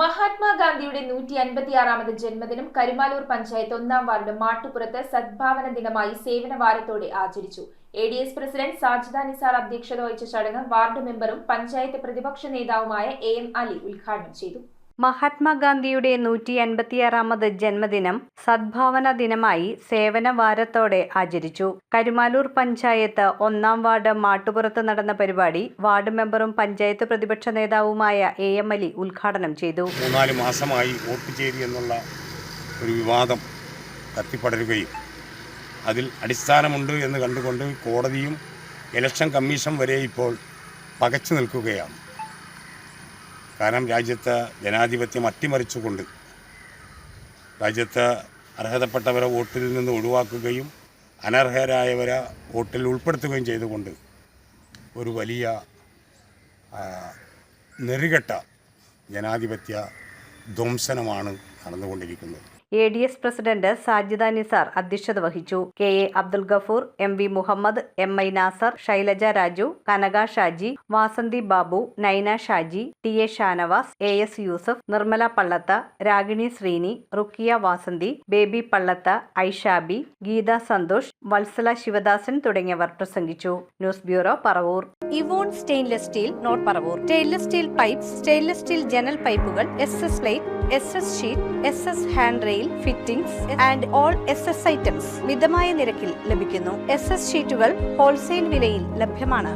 മഹാത്മാഗാന്ധിയുടെ നൂറ്റി അൻപത്തിയാറാമത് ജന്മദിനം കരുമാലൂർ പഞ്ചായത്ത് ഒന്നാം വാർഡ് മാട്ടുപുറത്ത് സദ്ഭാവന ദിനമായി സേവന വാരത്തോടെ ആചരിച്ചു. A D S president Sajida Nisar അധ്യക്ഷത വഹിച്ച ചടങ്ങ് വാർഡ് മെമ്പറും പഞ്ചായത്ത് പ്രതിപക്ഷ നേതാവുമായ എ എം അലി ഉദ്ഘാടനം ചെയ്തു. മഹാത്മാഗാന്ധിയുടെ നൂറ്റി അൻപത്തിയാറാമത് ജന്മദിനം സദ്ഭാവന ദിനമായി സേവന വാരത്തോടെ ആചരിച്ചു. കരുമാലൂർ പഞ്ചായത്ത് ഒന്നാം വാർഡ് മാട്ടുപുറത്ത് നടന്ന പരിപാടി വാർഡ് മെമ്പറും പഞ്ചായത്ത് പ്രതിപക്ഷ നേതാവുമായ എ എം അലി ഉദ്ഘാടനം ചെയ്തു. മൂന്നാൽ മാസമായി വോട്ട് ചെയ്തി എന്നുള്ള ഒരു വിവാദം കത്തിപ്പടരുകയും അതിൽ അടിസ്ഥാനമുണ്ട് എന്ന് കണ്ടുകൊണ്ട് കോടതിയും ഇലക്ഷൻ കമ്മീഷൻ വരെ ഇപ്പോൾ പകച്ചു നിൽക്കുകയാണ്. കാരണം രാജ്യത്ത് ജനാധിപത്യം അട്ടിമറിച്ചുകൊണ്ട് രാജ്യത്ത് അർഹതപ്പെട്ടവരെ വോട്ടിൽ നിന്ന് ഒഴിവാക്കുകയും അനർഹരായവരെ വോട്ടിൽ ഉൾപ്പെടുത്തുകയും ചെയ്തുകൊണ്ട് ഒരു വലിയ നെറികെട്ട ജനാധിപത്യ ധ്വംസനമാണ് നടന്നുകൊണ്ടിരിക്കുന്നത്. A D S president Sajida Nisar അധ്യക്ഷത വഹിച്ചു. K A Abdul Gafoor M V Muhammad M I Nasar Shailaja Raju Kanaka Shaji Vasanthi Babu Naina Shaji T A Shanavas A S Yusuf Nirmala Pallath Ragini Sreeni Rukkiya Vasanthi Baby Pallath Aishabi Geetha Santhosh Vatsala Sivadasan തുടങ്ങിയവർ പ്രസംഗിച്ചു. News bureau Paravur. ഇവോൺ stainless steel note Paravur. Stainless steel pipe stainless steel ജനൽ പൈപ്പുകൾ S S plate S S sheet S S hand rail fittings and all S S items മിതമായ നിരക്കിൽ ലഭിക്കുന്നു. S S ഷീറ്റുകൾ wholesale വിലയിൽ ലഭ്യമാണ്.